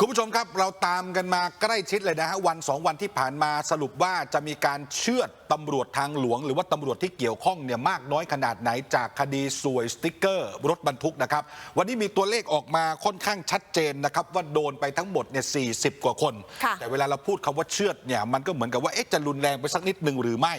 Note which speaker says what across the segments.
Speaker 1: คุณผู้ชมครับเราตามกันมาใกล้ชิดเลยนะฮะวันสองวันที่ผ่านมาสรุปว่าจะมีการเชือดตำรวจทางหลวง หรือว่าตำรวจที่เกี่ยวข้องเนี่ยมากน้อยขนาดไหนจากคดีสวยสติ๊กเกอร์ รถบรรทุกนะครับ วันนี้มีตัวเลขออกมาค่อนข้างชัดเจนนะครับ ว่าโดนไปทั้งหมดเนี่ย40 กว่าคน
Speaker 2: ค่ะ
Speaker 1: แต่เวลาเราพูดคำว่าเชือดเนี่ยมันก็เหมือนกับว่าเอ๊ะจะรุนแรงไปสักนิดหนึ่งหรือไม่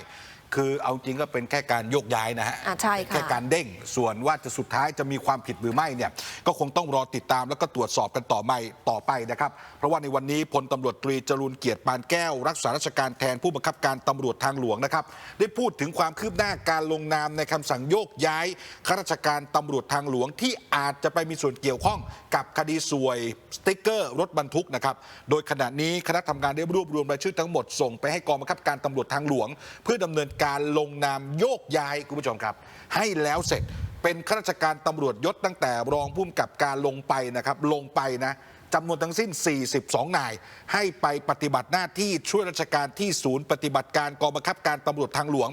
Speaker 1: คือเอาจริงก็เป็นแค่การโยกย้ายนะฮะ
Speaker 2: อะใช่ค่ะ
Speaker 1: แค่การเด้งส่วนว่าจะสุดท้ายจะมีความผิดหรือไม่เนี่ยก็คงต้องรอติดตามแล้วก็ตรวจสอบกันต่อไปต่อไปนะครับ เพราะว่าในวันนี้พลตำรวจตรีจรูนเกียรติปานแก้ว รักษาราชการแทนผู้บังคับการตำรวจทางหลวงนะครับ ได้พูดถึงความคืบหน้าการลงนามในคำสั่งโยกย้ายข้าราชการตำรวจทางหลวงที่อาจจะไปมีส่วนเกี่ยวข้องกับคดีสวยสติ๊กเกอร์รถบรรทุกนะครับโดยขณะนี้คณะทำงานได้รวบรวมรายชื่อทั้งหมดส่งไปให้กองบังคับการตำรวจทางหลวง เพื่อดำเนินการลงนามโยกย้ายคุณผู้ชมครับ ให้แล้วเสร็จเป็นข้าราชการตำรวจยศตั้งแต่รองผู้กำกับการลงไปนะครับลงไปนะ จำนวนทั้งสิ้น 42 นาย ให้ไปปฏิบัติหน้าที่ช่วยราชการที่ศูนย์ปฏิบัติการกองบังคับการตำรวจทางหลวง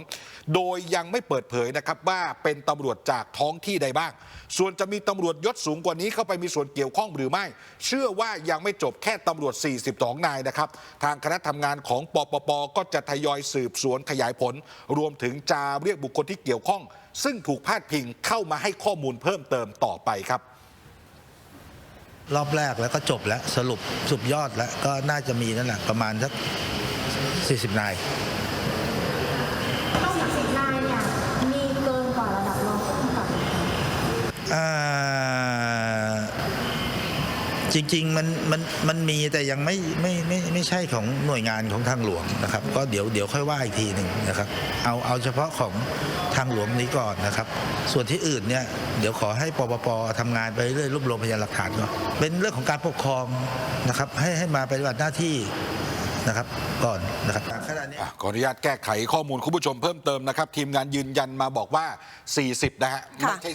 Speaker 1: โดยยังไม่เปิดเผยนะครับว่าเป็นตำรวจจากท้องที่ใดบ้าง ส่วนจะมีตำรวจยศสูงกว่านี้เข้าไปมีส่วนเกี่ยวข้องหรือไม่ เชื่อว่ายังไม่จบแค่ตำรวจ 42 นายนะครับ ทางคณะทำงานของปปปก็จะทยอยสืบสวนขยายผล รวมถึงจะเรียกบุคคลที่เกี่ยวข้อง ซึ่งถูกพาดพิงเข้ามาให้ข้อมูลเพิ่มเติมต่อไปครับ
Speaker 3: รอบแรกแล้วก็จบแล้วสรุปสุดยอดแล้วก็น่าจะมีนั่นแหละประมาณสัก40นาย
Speaker 4: ต้องสิบนายเนี่ยมีเกินกว่าระดับรองผู้กำกับ
Speaker 3: อ่า จริงๆมันมันมันมีแต่ยังไม่ไม่ไม่ไม่ใช่ของหน่วยงานของทางหลวงนะครับ ก็เดี๋ยวเดี๋ยวค่อยว่าอีกทีหนึ่งนะครับ เอาเอาเฉพาะของทางหลวงนี้ก่อนนะครับ ส่วนที่อื่นเนี่ยเดี๋ยวขอให้ปปปทำงานไปเรื่อยรวบรวมพยานหลักฐานก่อนเป็นเรื่องของการปกครองนะครับ ให้ให้มาปฏิบัติหน้าที่ นะครับก่อนนะครับขณะนี้
Speaker 1: อะขออนุญาตแก้ไขข้อมูลคุณผู้ชมเพิ่มเติมนะครับทีมงานยืนยันมาบอกว่า 40 นะฮะ
Speaker 2: ค่ะ
Speaker 1: ไม่ใช่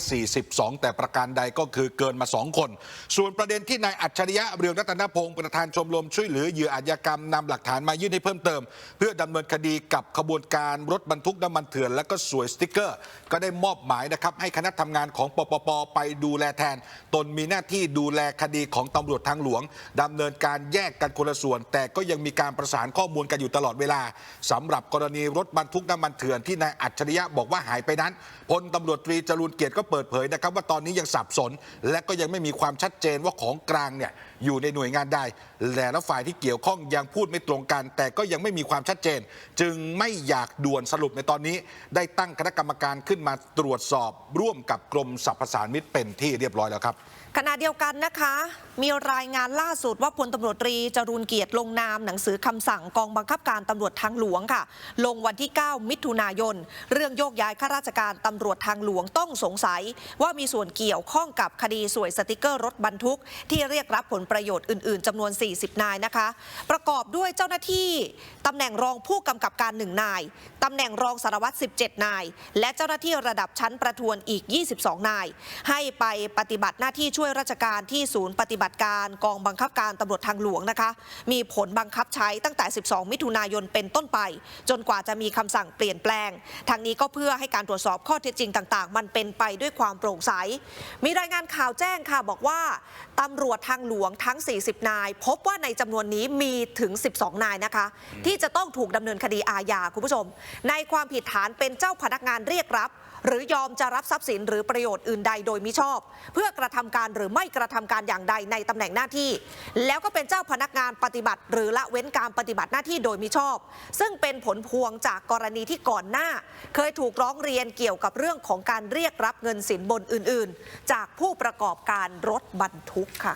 Speaker 1: 42 แต่ประการใดก็คือเกินมา 2 คน ส่วนประเด็นที่นายอัจฉริยะเรืองรัตนพงศ์ประธานชมรมช่วยเหลือเหยื่ออาชญากรรมนำหลักฐานมายื่นให้เพิ่มเติม เพื่อดำเนินคดีกับขบวนการรถบรรทุกน้ำมันเถื่อน และก็สวยสติ๊กเกอร์ ก็ได้มอบหมายนะครับให้คณะทำงานของปปปไปดูแลแทน ตนมีหน้าที่ดูแลคดีของตำรวจทางหลวงดำเนินการแยกกันคนละส่วน แต่ก็ยังมีการประสานข้อมูลกันอยู่ตลอดเวลาสำหรับกรณีรถบรรทุกน้ำมันเถื่อนที่นายอัจฉริยะบอกว่าหายไปนั้นพลตำรวจตรีจรูนเกียรติก็เปิดเผยนะครับว่าตอนนี้ยังสับสน และก็ยังไม่มีความชัดเจนว่าของกลางเนี่ย อยู่ในหน่วยงานใดแต่ละฝ่ายที่เกี่ยวข้องยังพูดไม่ตรงกัน แต่ก็ยังไม่มีความชัดเจน จึงไม่อยากด่วนสรุปในตอนนี้ ได้ตั้งคณะกรรมการขึ้นมาตรวจสอบร่วมกับกรมสรรพสานมิตรเป็นที่เรียบร้อยแล้วครับ
Speaker 2: ขณะเดียวกันนะคะ มีรายงานล่าสุดว่าพลตำรวจตรีจรูนเกียรติลงนามหนังสือคำสั่งกองบังคับการตำรวจทางหลวงค่ะ ลงวันที่ 9 มิถุนายน เรื่องโยกย้ายข้าราชการตำรวจทางหลวงต้องสงสัย ว่ามีส่วนเกี่ยวข้องกับคดีสวยสติกเกอร์รถบรรทุก ที่เรียกรับผลประโยชน์อื่น ๆจำนวน 40 นายนะคะ ประกอบด้วยเจ้าหน้าที่ตำแหน่งรองผู้กำกับการหนึ่งนายตำแหน่งรองสารวัตร 17 นาย และเจ้าหน้าที่ระดับชั้นประทวนอีก 22 นาย ให้ไปปฏิบัติหน้าที่ช่วยราชการที่ศูนย์ปฏิบัติการกองบังคับการตำรวจทางหลวงนะคะ มีผลบังคับใช้ตั้งแต่ 12 มิถุนายนเป็นต้นไป จนกว่าจะมีคำสั่งเปลี่ยนแปลง ทางนี้ก็เพื่อให้การตรวจสอบข้อเท็จจริงต่าง ๆ มันเป็นไปด้วยความโปร่งใส มีรายงานข่าวแจ้งค่ะบอกว่าตำรวจทางหลวงทั้ง 40 นาย พบว่าในจำนวนนี้มีถึง 12 นายนะคะ ที่จะต้องถูกดำเนินคดีอาญาคุณผู้ชม ในความผิดฐานเป็นเจ้าพนักงานเรียกรับ หรือยอมจะรับทรัพย์สินหรือประโยชน์อื่นใดโดยมิชอบ เพื่อกระทำการหรือไม่กระทำการอย่างใดในตำแหน่งหน้าที่ แล้วก็เป็นเจ้าพนักงานปฏิบัติ หรือละเว้นการปฏิบัติหน้าที่โดยมิชอบ ซึ่งเป็นผลพวงจากกรณีที่ก่อนหน้า เคยถูกร้องเรียนเกี่ยวกับเรื่องของการเรียกรับเงินสินบนอื่น ๆ จากผู้ประกอบการรถบรรทุกค่ะ